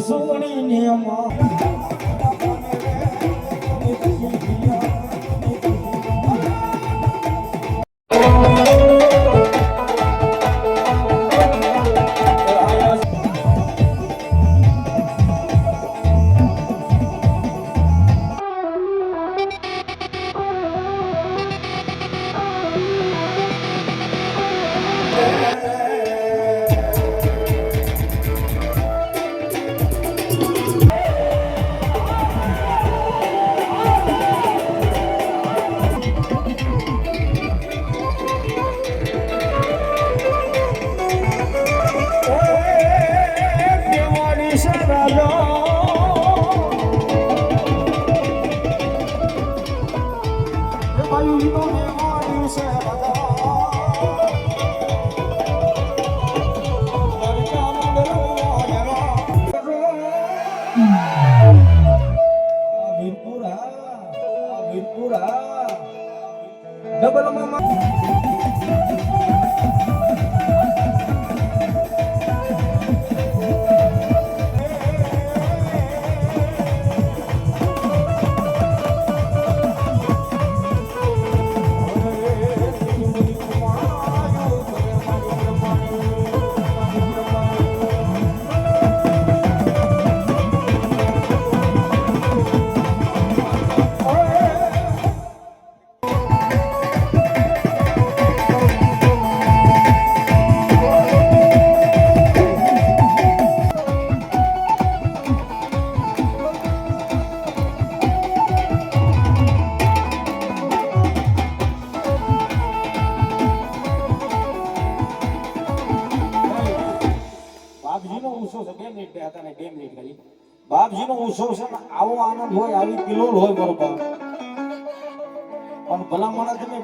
સુમણી નિયમા.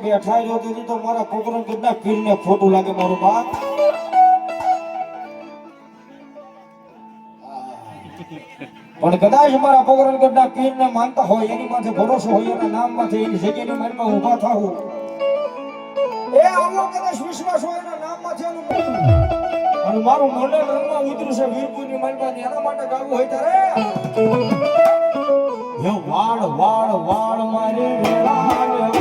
બેઠા રહ્યો તેથી તો મારા પોકરણ કેટલા પીરને ખોટું લાગે મારું બાપ. પણ કદાચ મારા પોકરણ કેટલા પીરને માનતા હોય, એની પાસે ભરોસો હોય, એના નામમાંથી, એની જગ્યાની મારીમાં ઊભા થાવું એ આવો કદાચ વિશ્વાસ હોય, એના નામમાંથી એનું અને મારું મોઢે રંગમાં ઉતર્યું છે વીરપુરની માલમાં એના માટે ગાવું હોય ત્યારે. વાળ વાળ વાળ મારી વેળા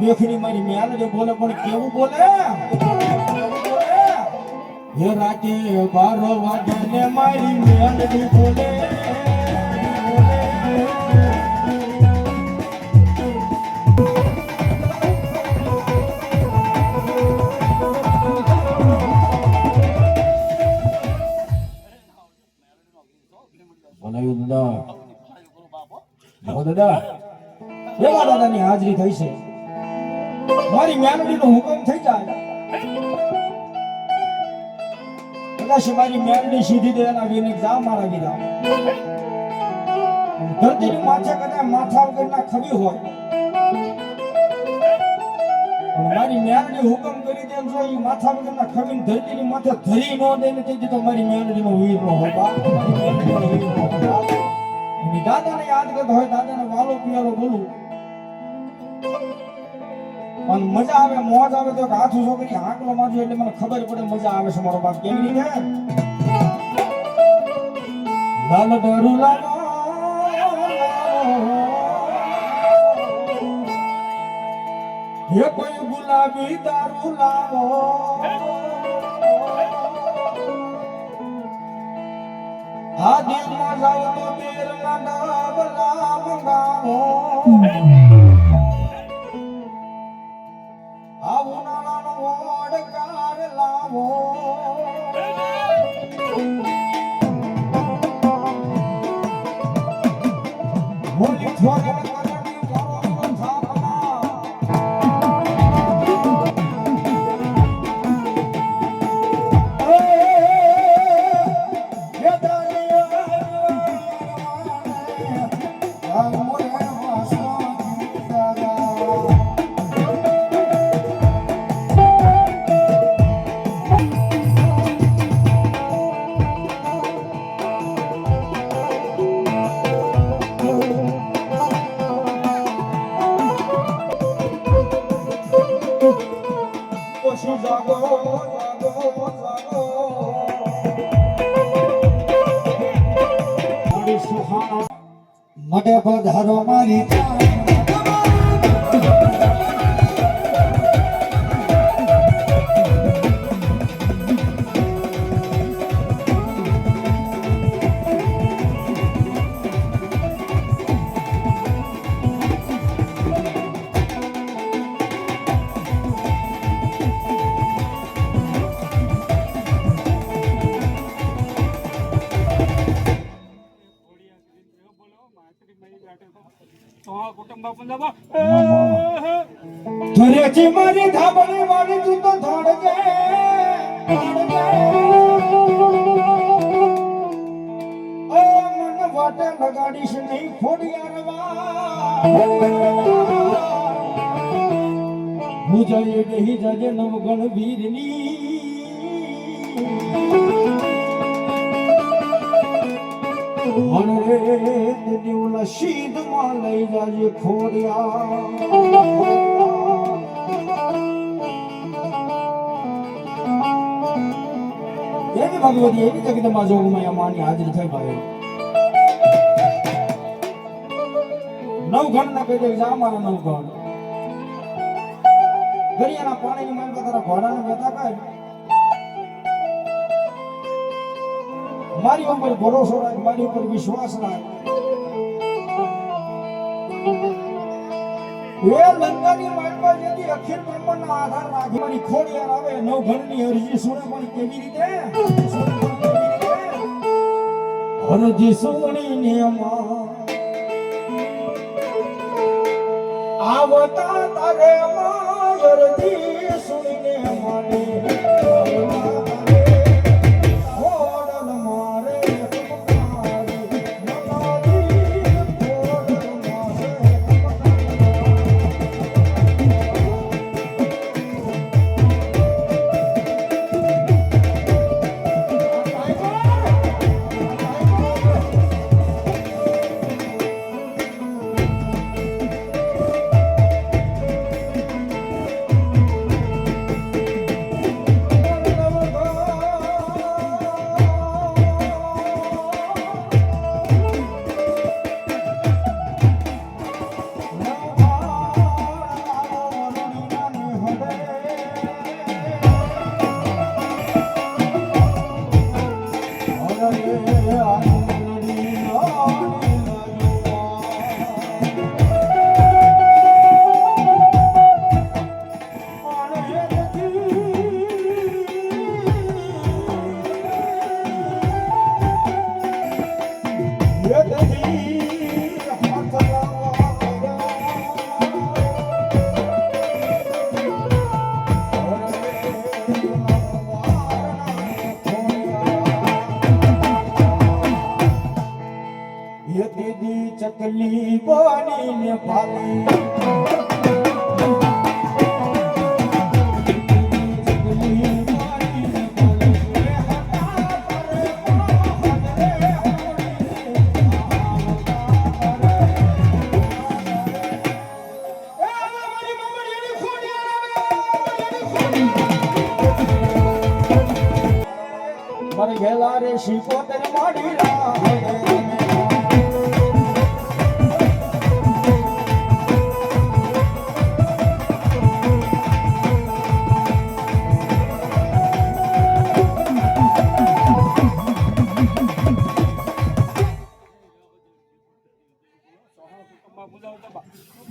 મારી મેલ જે બોલે, પણ કેવું બોલે? હે રાતે બારો વાગે ને મારી મેલડી બોલે. દાદા. દાદા. દાદાની હાજરી થઈ છે. મારી મેલડીનો હુકમ થઈ જાય. કદાચ મારી મેલડી સીધી દે એના જા મારા વીરા ધરતીની માથે કદાચ માથા વગરના ખવી હોય. મારી મેલડી હુકમ કરી દે જો એ માથા ખબી ખવીને ધરતીની માથે ધરી ન દે ને તેથી તો મારી મેલડીનો નો વીર નો હોય દાદાને યાદ કરતો હોય, દાદાને વાલો પિયારો બોલું. પણ મજા આવે, મોજ આવે તો હાથું ઉછો આંકલો મારજો એટલે મને ખબર પડે મજા આવે છે મારો બાપ. કેવી રીતે? લાલ દરુ લાલો. હે કોઈ ગુલાબી દારૂ લાવો. આ દિવમાં જાવ તો બેર ના ડાબલા મંગાવો હોલી ધરેથી મારી ધાબળી વાળી તું તો ધોડજે. ઓ મન વાટે લગાડીશ નહીં ખોડિયારવા હું જઈએ વીરની શીદમાં લઈ જાજે ખોડિયા. એવી ભગવતી, એવી જગદંબા જોગમાં માની હાજરી થઈ ભાઈ. નવઘણ ના કહી દે, જા મારા નવઘણ. દરિયાના પાણીની માલ તારા ઘોડાને બેઠા કઈ મારી ઉપર ભરોસો રાખ, મારી ઉપર વિશ્વાસ રાખ. એ લંકાની અરજી સુણે કેવી રીતે? સુણે પણ કેવી રીતે? અરજી માં આવતા તારે માં અરજી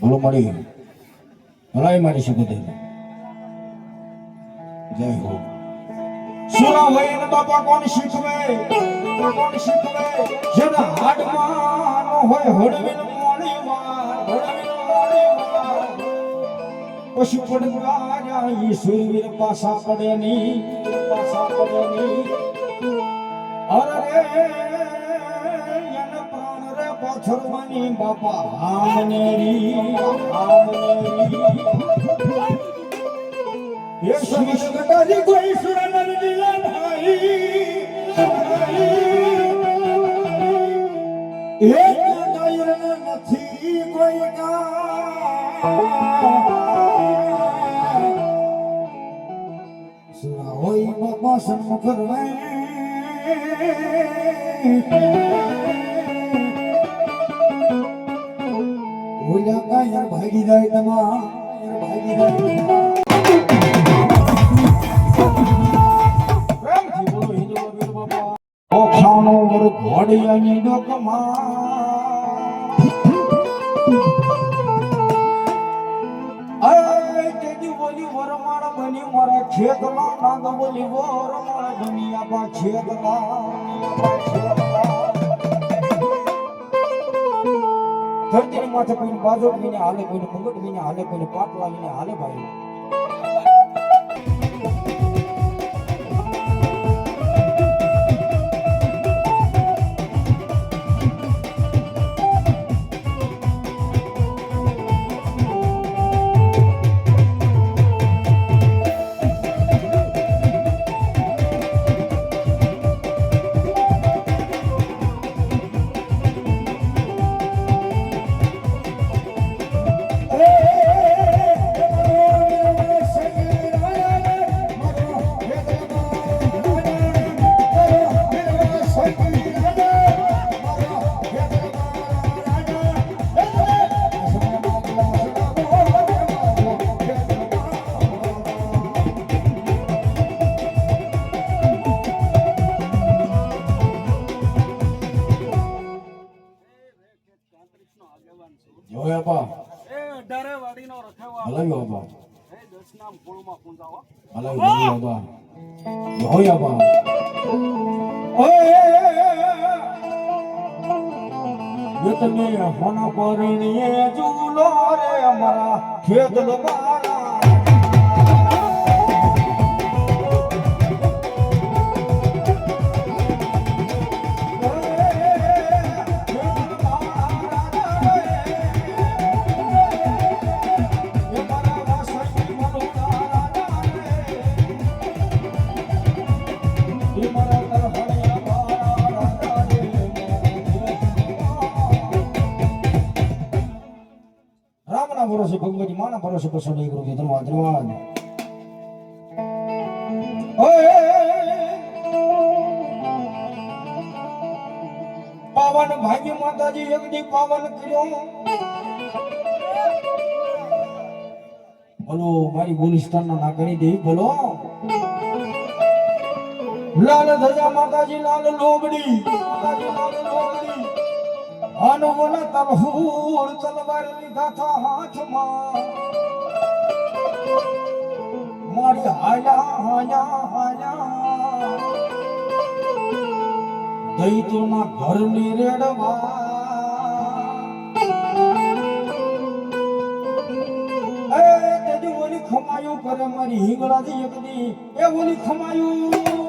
બોલો મળી. ભલાઈ મારી શીખોતર જય હો. સુરા હોય ને બાપા કોણ શીખવે? કોણ શીખવે? જેના હાડમાં હોય હળવીન પછી પડવા સુરવીર પાસા પડે ની પાસા પડે ની અરે એને પાછળવાની બાપા. આમને રી આમને એ સમજ ગટારી કોઈ સુરનર દિલા ભાઈ એક દાયર નથી સુરા હોય બાપા સન્મુખ ભાગી જાય તમા ભાગી જાય ઓખાનો વર ઘોડિયાની ડોકમાં. બની મારા ખેતમાં નાગ બોલી વરમાળ બની આપા ખેતમાં માથે કોઈને બાજોટ વિને હાલે કોઈને મુગટ વિને હાલે કોઈને પાટલા વિને હાલે ભાઈ. ઓય ये તમે હોના પરણીએ જુલો રે અમારા ખેત લબારા પશુ નહીં કરું ધન્યવાદ ધન્યવાદ ઓય! પાવન ભાગ્ય માતાજી યજ્ઞ પાવન કર્યો. બોલો, મારી બોલિસ્તાન ના કરી દેવી બોલો. લાલ ધજા માતાજી, લાલ લોબડી. માતાજી, લાલ લોબડી. આનો બોલા તલહૂર તલવાર લીધા થા હાથમાં. મારી હાયા હાયા હાયા દૈતોના તો ના ઘર ને રેડવા. એ તેજી ઓલી ખમાયું પર મારી હિંગળાજી એકની, એ ઓલી ખમાયું.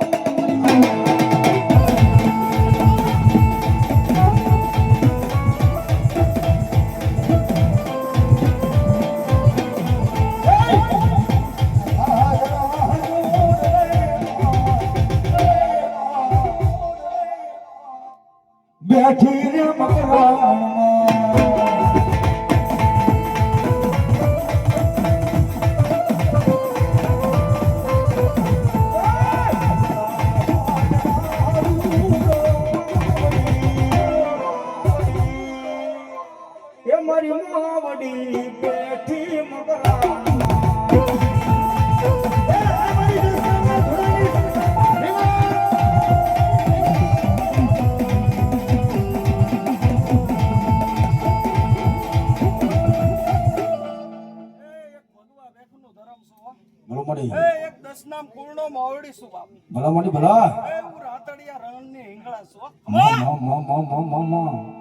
બેઠી રે મકરાણમાં રણની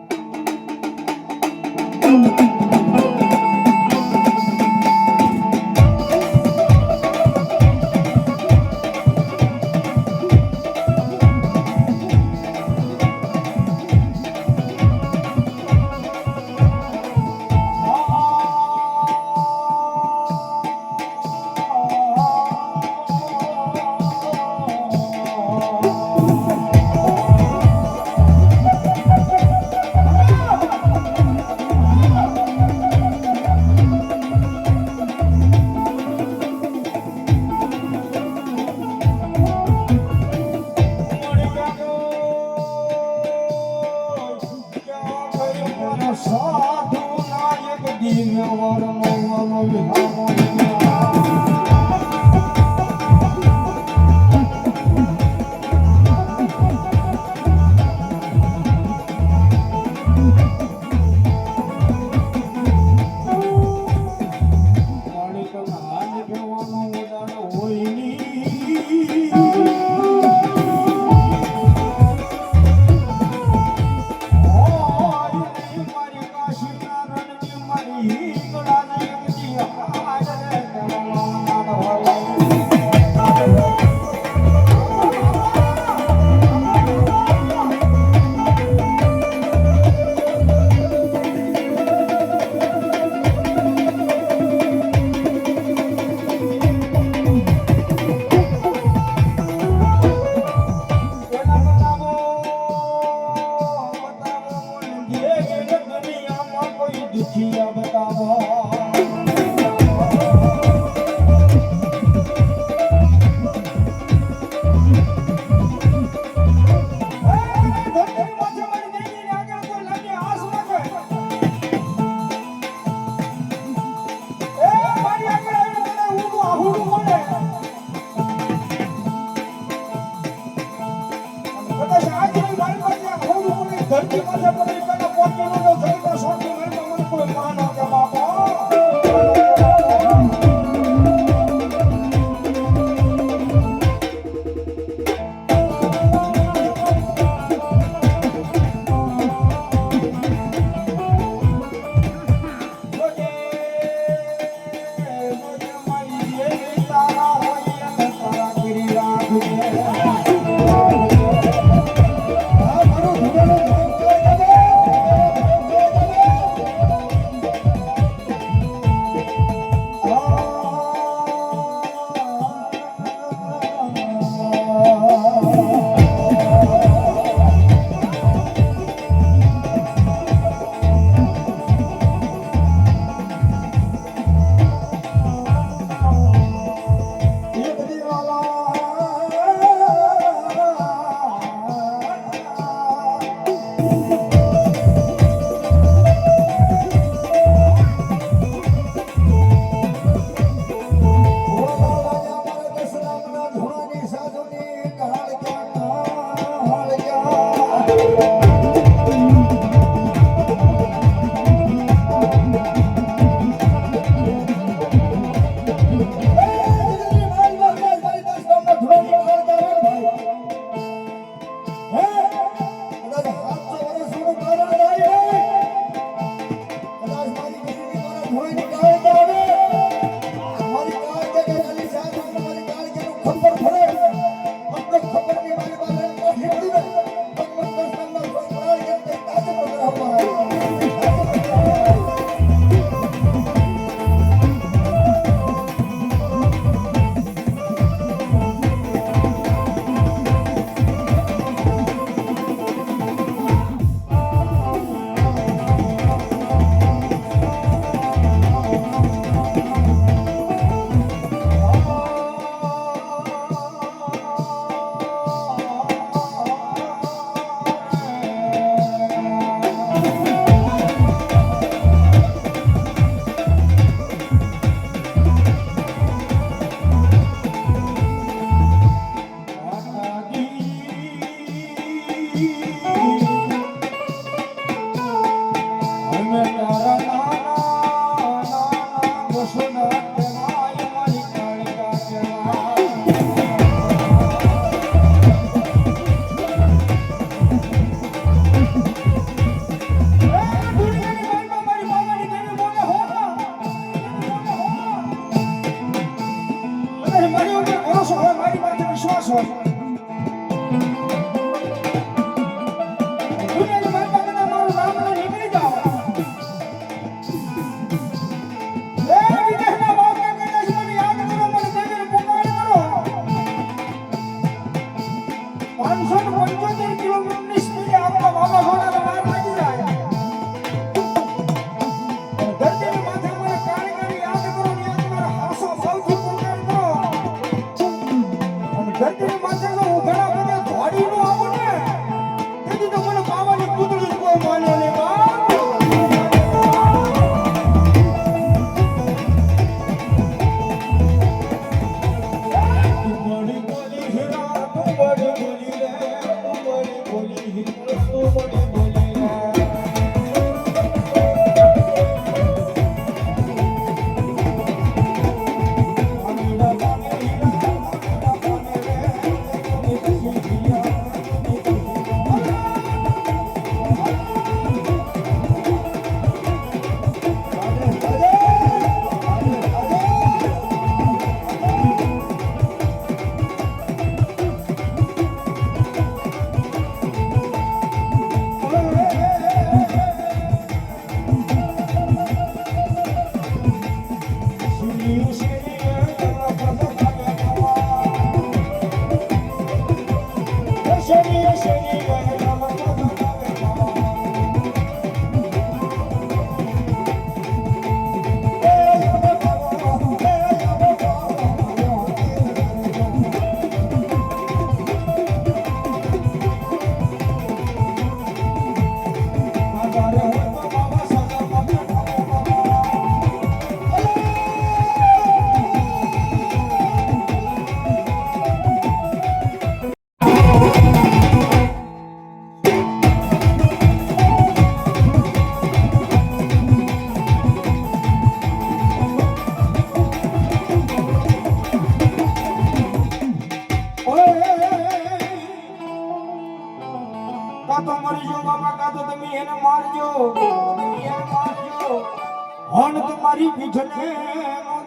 હણ તમારી પીઠને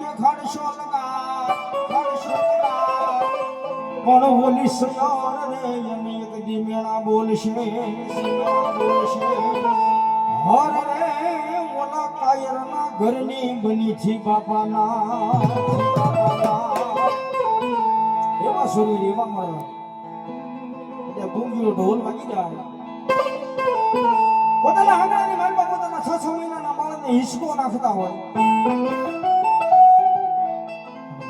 દેખાડશો પણ બોલી સયાર રે એક દી મેળા બોલશે બોલશે. હર રે, ઓલા કાયરના ઘરની બની છી બાપાના એવા સુરી એવા એટલે ભૂંગીનો ઢોલ વાગી જાય. પોતાના હમણાંની માલમાં પોતાના છ છ મહિનાના બાળકને હિસકો નાખતા હોય.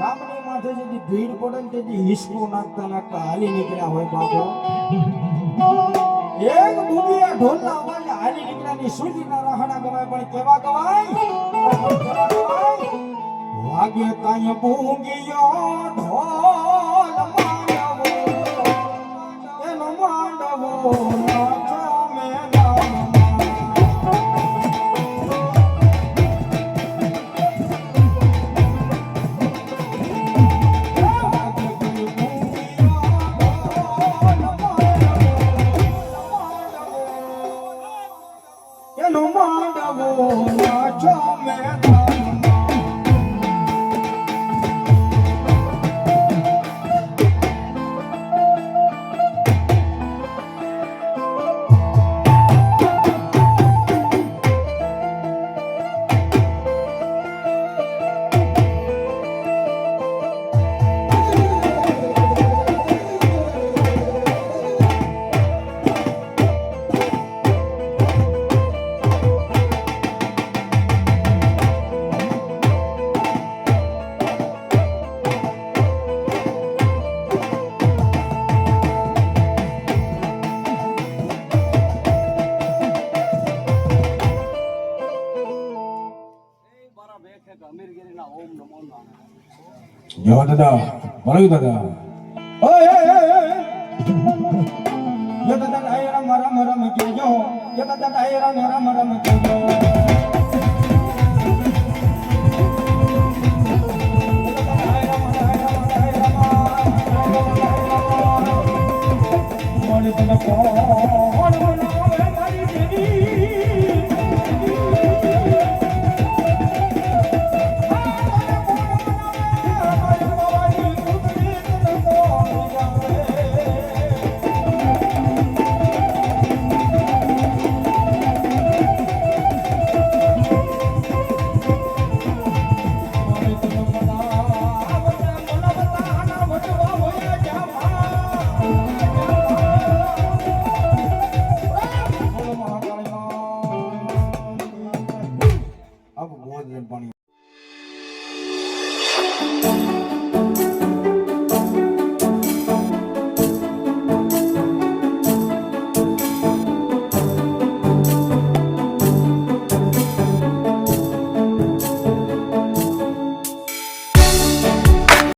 ગામની માથે જે ભીડ પડે ને તેથી હિસકો નાખતા નાખતા હાલી નીકળ્યા હોય બાપો. એક ભૂમિયા ઢોલના અવાજે હાલી નીકળ્યાની સુધીના રહાડા ગવાય, પણ કેવા ગવાય? વાગે કાંઈ ભૂંગિયો ઢોલ માંડવો એનો માંડવો. નારાયણ જવા દાદા બોલો દાદા ઓય ઓય ઓય ઓય. યત તત હે રમ કેજો યત તત હે રમ કેજો મોડે તને કોણ